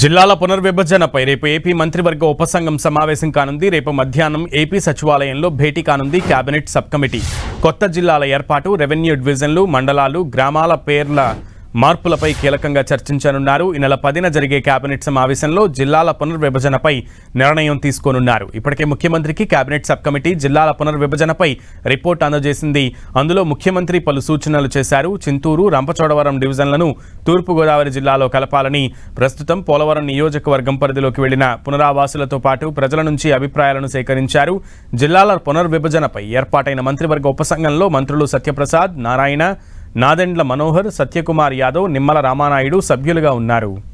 జిల్లాల పునర్విభజనపై రేపు ఏపీ మంత్రివర్గ ఉపసంఘం సమావేశం కానుంది. రేపు మధ్యాహ్నం ఏపీ సచివాలయంలో భేటీ కానుంది కేబినెట్ సబ్ కమిటీ. కొత్త జిల్లాల ఏర్పాటు రెవెన్యూ డివిజన్లు మండలాలు గ్రామాల పేర్ల మార్పులపై కీలకంగా చర్చించనున్నారు. ఈ నెల పదిన జరిగే కేబినెట్ సమావేశంలో జిల్లాల పునర్విభజనపై నిర్ణయం తీసుకోనున్నారు. ఇప్పటికే ముఖ్యమంత్రికి కేబినెట్ సబ్ కమిటీ జిల్లాల పునర్విభజనపై రిపోర్ట్ అందజేసింది. అందులో ముఖ్యమంత్రి పలు సూచనలు చేశారు. చింతూరు రంపచోడవరం డివిజన్లను తూర్పుగోదావరి జిల్లాలో కలపాలని ప్రస్తుతం పోలవరం నియోజకవర్గం పరిధిలోకి వెళ్ళిన పునరావాసులతో పాటు ప్రజల నుంచి అభిప్రాయాలను సేకరించారు. జిల్లాల పునర్విభజనపై ఏర్పాటైన మంత్రివర్గ ఉపసంఘంలో మంత్రులు సత్యప్రసాద్ నారాయణ నాదెండ్ల మనోహర్ సత్యకుమార్ యాదవ్ నిమ్మల రామానాయుడు సభ్యులుగా ఉన్నారు.